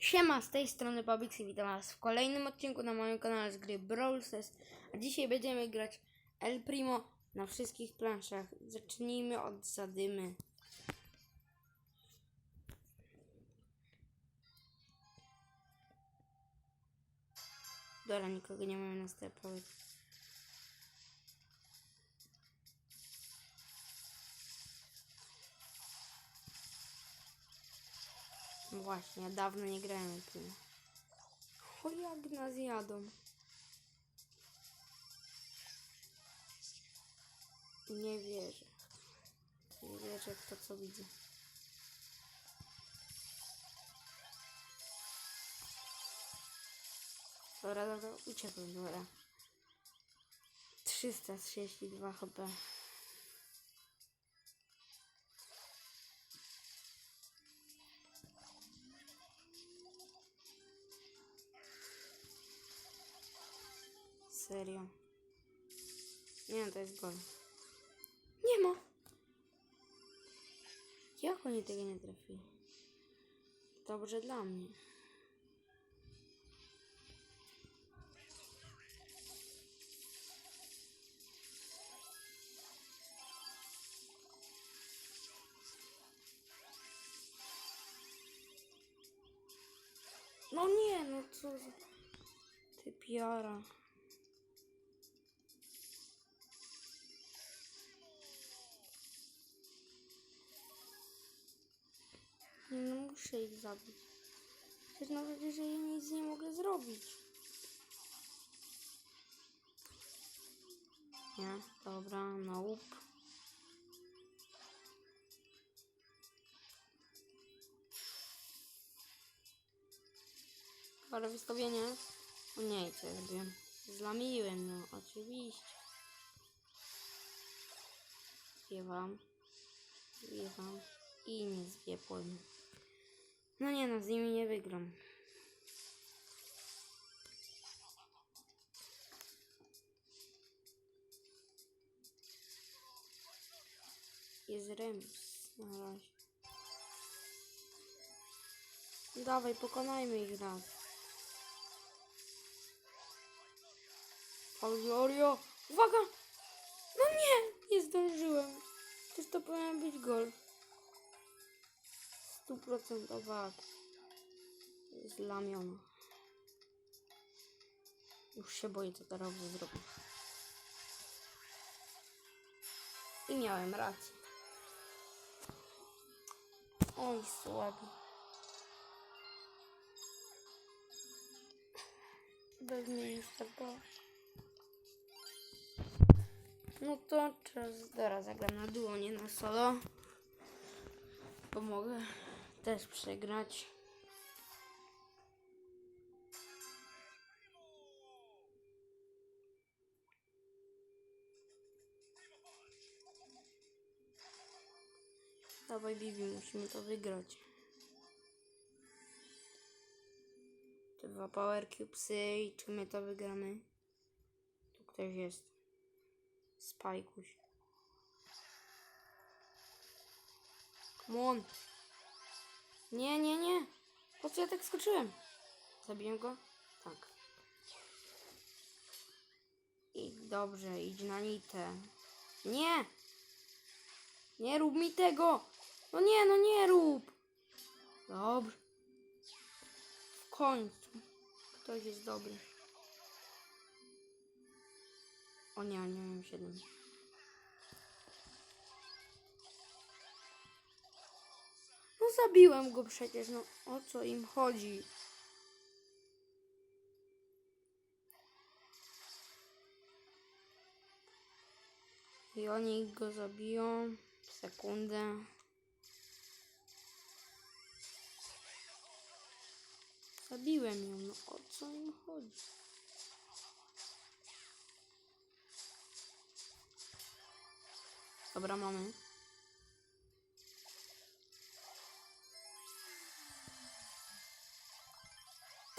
Siema, z tej strony Babix i witam was w kolejnym odcinku na moim kanale z gry Brawl Stars. A dzisiaj będziemy grać El Primo na wszystkich planszach. Zacznijmy od zadymy. Dobra, nikogo nie mamy na stepowych. Właśnie, ja dawno nie grałem Primo. O, jak nas jadą. Nie wierzę. Nie wierzę w to, co widzę. Dobra, dobra, uciekłem, dobra. 332 HP. Serio. Nie, to jest gol. Nie ma. Jak oni tego nie trafili? Dobrze dla mnie. No nie, no co za... Ty piara. No, muszę ich zabić. Przecież nawet jeżeli nic nie mogę zrobić. Nie, dobra, nope. Ale wystawienie. O nie, co ja zrobiłem? Zlamiłem, no, oczywiście. Zwiewam. Zwiewam. I nie zwiepłem. No nie no, z nimi nie wygram. Jest remis na razie. Dawaj, pokonajmy ich raz. Fauzorio! Uwaga! No nie! Nie zdążyłem. Przecież to powinien być gol. Stuprocentowa. Zlamiona. Już się boję, co teraz zrobię. I miałem rację. Oj, słaby. Bez miejsca, bo... No to czas. Teraz zagram na duo, nie na solo. Bo mogę też przegrać. Dawaj Bibi, musimy to wygrać. Dwa power cubesy i czy my to wygramy? Tu ktoś jest. Spajkuś. Come on. Nie, nie, nie. Po co ja tak skoczyłem? Zabiję go? Tak. I dobrze, idź na nitę. Nie! Nie rób mi tego! No nie, no nie rób! Dobrze. W końcu. Ktoś jest dobry. O nie, o nie mam 7. zabiłem go przecież, no o co im chodzi? I oni go zabiją sekundę. Zabiłem ją, no o co im chodzi? Dobra, mamy.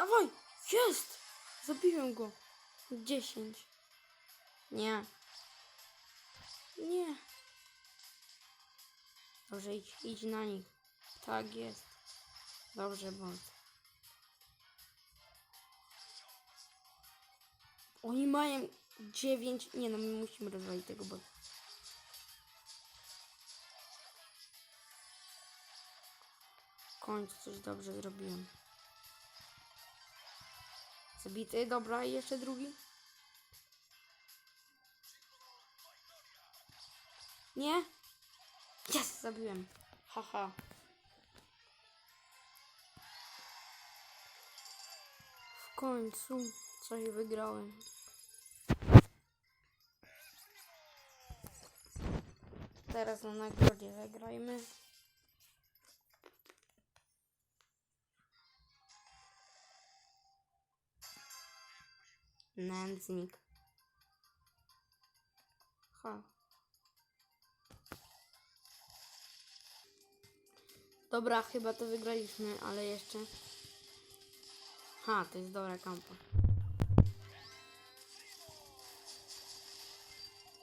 Dawaj! Jest! Zabiłem go. Dziesięć. Nie. Nie. Dobrze, idź, idź na nich. Tak jest. Dobrze, bądź. Oni mają dziewięć. Nie no, my musimy rozwalić tego bota. W końcu coś dobrze zrobiłem. Zabity, dobra, i jeszcze drugi. Nie? Yes, zabiłem. Haha. W końcu coś wygrałem. Teraz na nagrodzie zagrajmy. Nędznik. Ha. Dobra, chyba to wygraliśmy, ale jeszcze. Ha, to jest dobra kampa.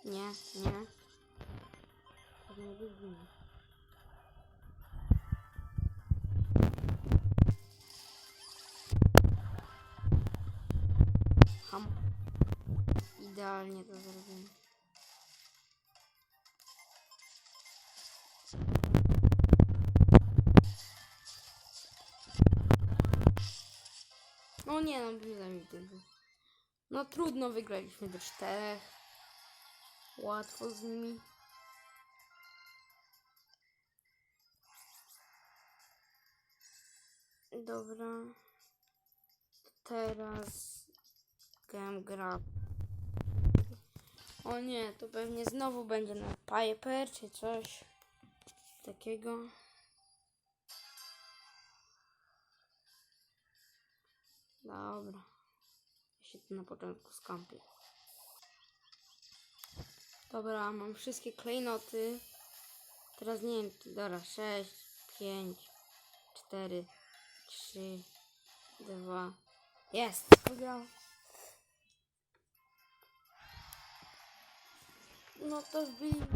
Nie, nie. Idealnie to zrobiłem. No nie, no nie zabity był. No trudno, wygraliśmy do czterech. Łatwo z nimi. Dobra. Teraz Game Grab. O nie, to pewnie znowu będzie na Piper czy coś takiego. Dobra. Ja się tu na początku skampię. Dobra, mam wszystkie klejnoty. Teraz nie wiem, dobra, 6, 5, 4, 3, 2. Jest! Wygrał. No to wbili.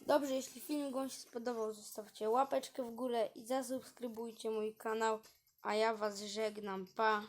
Dobrze, jeśli film Wam się spodobał, zostawcie łapeczkę w górę i zasubskrybujcie mój kanał. A ja Was żegnam. Pa!